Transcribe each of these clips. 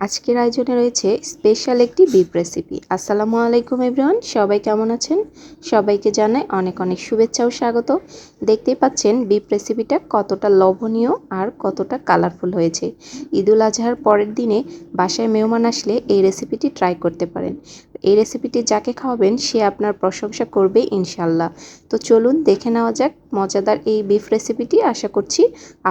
আজকের আয়োজনে রয়েছে স্পেশাল একটি বিপ রেসিপি আসসালামু আলাইকুম এভরিওয়ান সবাই কেমন আছেন? সবাইকে জানাই অনেক অনেক শুভেচ্ছা ও স্বাগত। দেখতেই পাচ্ছেন বিফ রেসিপিটা কতটা লোভনীয় আর কতটা কালারফুল হয়েছে। ঈদুল আজহার পরের দিনে বাসায় মেহমান আসলে এই রেসিপিটি ট্রাই করতে পারেন। এই রেসিপিটি যাকে খাওয়াবেন সে আপনার প্রশংসা করবে ইনশাল্লাহ তো চলুন দেখে নেওয়া যাক মজাদার এই বিফ রেসিপিটি আশা করছি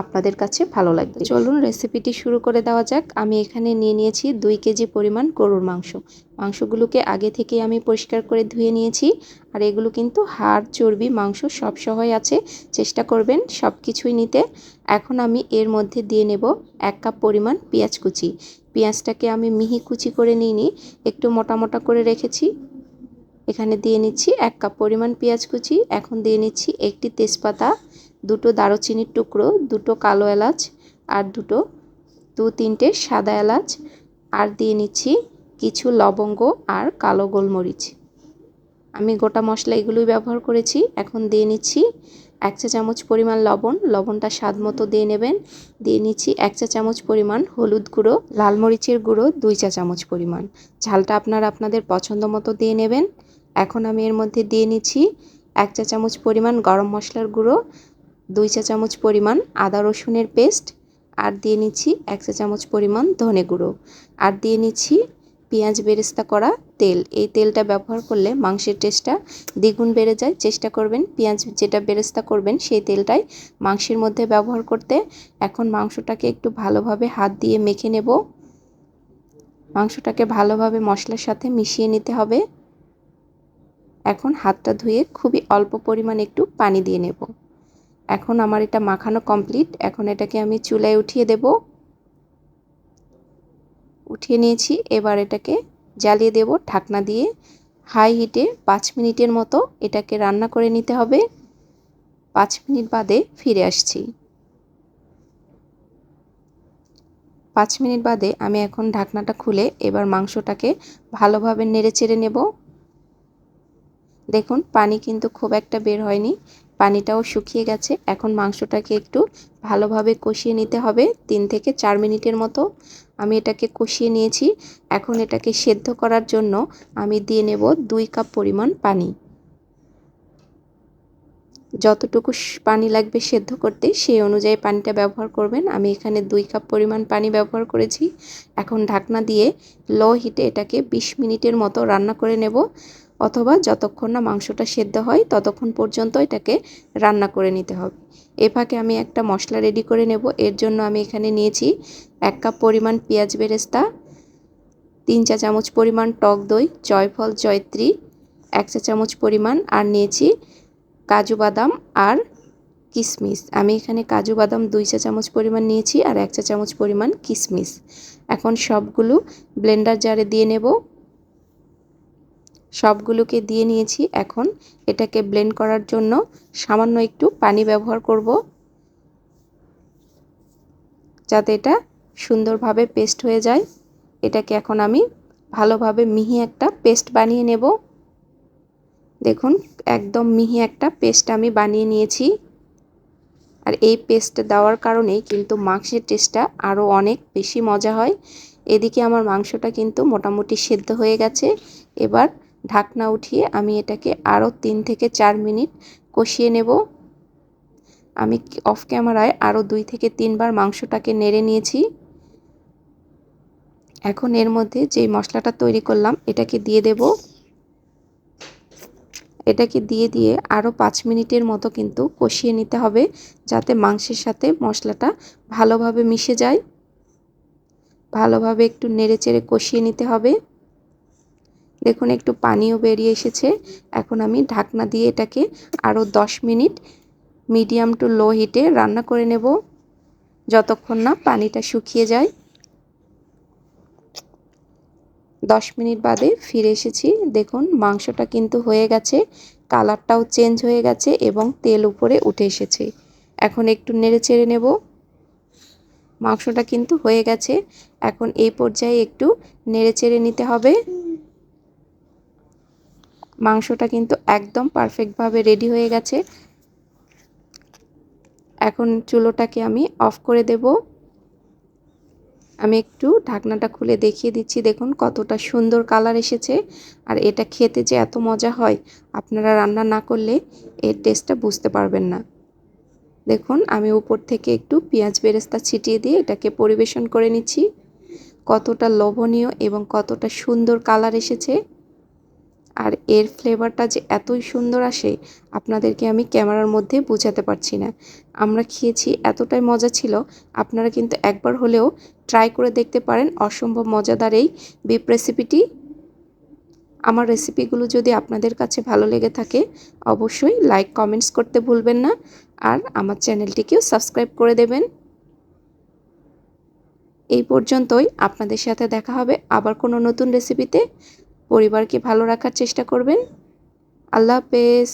আপনাদের কাছে ভালো লাগবে। চলুন রেসিপিটি শুরু করে দেওয়া যাক। আমি এখানে নিয়ে নিয়েছি দুই কেজি পরিমাণ গরুর মাংস। মাংসগুলোকে আগে থেকে আমি পরিষ্কার করে ধুয়ে নিয়েছি। আর এগুলো কিন্তু হাড়, চর্বি, মাংস সব সহই আছে। চেষ্টা করবেন সব কিছুই নিতে। এখন আমি এর মধ্যে দিয়ে নেব এক কাপ পরিমাণ পেঁয়াজ কুচি। পেঁয়াজটাকে আমি মিহি কুচি করে নিইনি, একটু মোটা মোটা করে রেখেছি। এখানে দিয়ে নিচ্ছি এক কাপ পরিমাণ পেঁয়াজ কুচি। এখন দিয়ে নিচ্ছি একটি তেজপাতা, দুটো দারুচিনির টুকরো, দুটো কালো এলাচ আর দুটো দু তিনটে সাদা এলাচ। আর দিয়ে নিচ্ছি কিছু লবঙ্গ আর কালো গোলমরিচ। আমি গোটা মশলা এগুলোই ব্যবহার করেছি। এখন দিয়ে নিচ্ছি এক চা চামচ পরিমাণ লবণ। লবণটা স্বাদ মতো দিয়ে নেবেন। দিয়ে নিচ্ছি এক চা চামচ পরিমাণ হলুদ গুঁড়ো, লাল মরিচের গুঁড়ো, দুই চা চামচ পরিমাণ। ঝালটা আপনারা আপনাদের পছন্দ মতো দিয়ে নেবেন। এখন আমি এর মধ্যে দিয়ে নিচ্ছি এক চা চামচ পরিমাণ গরম মশলার গুঁড়ো, দুই চা চামচ পরিমাণ আদা রসুনের পেস্ট, আর দিয়ে নিচ্ছি এক চা চামচ পরিমাণ ধনে গুঁড়ো। আর দিয়ে নিচ্ছি পেঁয়াজ বেরেস্তা করা তেল। এই তেলটা ব্যবহার করলে মাংসের টেস্টটা দ্বিগুণ বেড়ে যায়। চেষ্টা করবেন পেঁয়াজ যেটা বেরেস্তা করবেন, সেই তেলটাই মাংসের মধ্যে ব্যবহার করতে। এখন মাংসটাকে একটু ভালোভাবে হাত দিয়ে মেখে নেব। মাংসটাকে ভালোভাবে মশলার সাথে মিশিয়ে নিতে হবে। এখন হাতটা ধুয়ে খুবই অল্প পরিমাণ একটু পানি দিয়ে নেব। এখন আমার এটা মাখানো কমপ্লিট। এখন এটাকে আমি চুলায় উঠিয়ে দেব। উঠিয়ে নিয়েছি। এবার এটাকে জ্বালিয়ে দেব ঢাকনা দিয়ে। হাই হিটে পাঁচ মিনিটের মতো এটাকে রান্না করে নিতে হবে। পাঁচ মিনিট বাদে ফিরে আসছি। পাঁচ মিনিট বাদে আমি এখন ঢাকনাটা খুলে এবার মাংসটাকে ভালোভাবে নেড়ে চেড়ে নেব। দেখুন, পানি কিন্তু খুব একটা বের হয়নি। পানিটাও শুকিয়ে গেছে। এখন মাংসটাকে একটু ভালোভাবে কষিয়ে নিতে হবে। তিন থেকে চার মিনিটের মতো আমি এটাকে কষিয়ে নিয়েছি। এখন এটাকে সেদ্ধ করার জন্য আমি দিয়ে নেব দুই কাপ পরিমাণ পানি। যতটুকু পানি লাগবে সেদ্ধ করতে, সেই অনুযায়ী পানিটা ব্যবহার করবেন। আমি এখানে দুই কাপ পরিমাণ পানি ব্যবহার করেছি। এখন ঢাকনা দিয়ে লো হিটে এটাকে ২০ মিনিটের মতো রান্না করে নেব। অথবা যতক্ষণ না মাংসটা সেদ্ধ হয়, ততক্ষণ পর্যন্ত এটাকে রান্না করে নিতে হবে। এ ফাঁকে আমি একটা মশলা রেডি করে নেব। এর জন্য আমি এখানে নিয়েছি এক কাপ পরিমাণ পেঁয়াজ বেরেস্তা, তিন চা চামচ পরিমাণ টক দই, জয়ফল, জয়ত্রী, এক চা চামচ পরিমাণ, আর নিয়েছি কাজু বাদাম আর কিশমিশ আমি এখানে কাজু বাদাম দুই চা চামচ পরিমাণ নিয়েছি আর এক চা চামচ পরিমাণ কিশমিশ এখন সবগুলো ব্লেন্ডার জারে দিয়ে নেব। সবগুলোকে দিয়ে নিয়েছি। এখন এটাকে ব্লেন্ড করার জন্য সামান্য একটু পানি ব্যবহার করব। যাতে এটা সুন্দরভাবে পেস্ট হয়ে যায়। এটাকে এখন আমি ভালোভাবে মিহি একটা পেস্ট বানিয়ে নেব। দেখুন, একদম মিহি একটা পেস্ট আমি বানিয়ে নিয়েছি। আর এই পেস্ট দেওয়ার কারণেই কিন্তু মাংসের টেস্টটা আরও অনেক বেশি মজা হয়। এদিকে আমার মাংসটা কিন্তু মোটামুটি সেদ্ধ হয়ে গেছে। এবার ঢাকনা উঠিয়ে আমি এটাকে আরও তিন থেকে চার মিনিট কষিয়ে নেব। আমি অফ ক্যামেরায় আরও দুই থেকে তিনবার মাংসটাকে নেড়ে নিয়েছি। এখন এর মধ্যে যেই মশলাটা তৈরি করলাম, এটাকে দিয়ে দেব। এটাকে দিয়ে দিয়ে আরও পাঁচ মিনিটের মতো কিন্তু কষিয়ে নিতে হবে, যাতে মাংসের সাথে মশলাটা ভালোভাবে মিশে যায়। ভালোভাবে একটু নেড়ে চেড়ে কষিয়ে নিতে হবে। দেখুন, একটু পানিও বেরিয়ে এসেছে। এখন আমি ঢাকনা দিয়ে এটাকে আরও দশ মিনিট মিডিয়াম টু লো হিটে রান্না করে নেব। যতক্ষণ না পানিটা শুকিয়ে যায়। দশ মিনিট বাদে ফিরে এসেছি। দেখুন, মাংসটা কিন্তু হয়ে গেছে, কালারটাও চেঞ্জ হয়ে গেছে এবং তেল উপরে উঠে এসেছে। এখন একটু নেড়ে চেড়ে নেব। মাংসটা কিন্তু হয়ে গেছে। এখন এই পর্যায়ে একটু নেড়ে চেড়ে নিতে হবে। মাংসটা কিন্তু একদম পারফেক্টভাবে রেডি হয়ে গেছে। এখন চুলোটাকে আমি অফ করে দেব। আমি একটু ঢাকনাটা খুলে দেখিয়ে দিচ্ছি। দেখুন কতটা সুন্দর কালার এসেছে। আর এটা খেতে যে এত মজা হয়, আপনারা রান্না না করলে এর টেস্টটা বুঝতে পারবেন না। দেখুন আমি উপর থেকে একটু পেঁয়াজ বেরেস্তা ছিটিয়ে দিয়ে এটাকে পরিবেশন করে নিচ্ছি। কতটা লোভনীয় এবং কতটা সুন্দর কালার এসেছে। আর এর ফ্লেভারটা যে এতই সুন্দর আসে, আপনাদেরকে আমি ক্যামেরার মধ্যে বোঝাতে পারছি না। আমরা খেয়েছি, এতটাই মজা ছিল, আপনারা কিন্তু একবার হলেও ট্রাই করে দেখতে পারেন অসম্ভব মজাদার এই বিপ রেসিপিটি আমার রেসিপিগুলো যদি আপনাদের কাছে ভালো লেগে থাকে, অবশ্যই লাইক কমেন্টস করতে ভুলবেন না আর আমার চ্যানেলটিকেও সাবস্ক্রাইব করে দেবেন। এই পর্যন্তই, আপনাদের সাথে দেখা হবে আবার কোনো নতুন রেসিপিতে পরিবারকে ভালো রাখার চেষ্টা করবেন। আল্লাহ হাফেজ।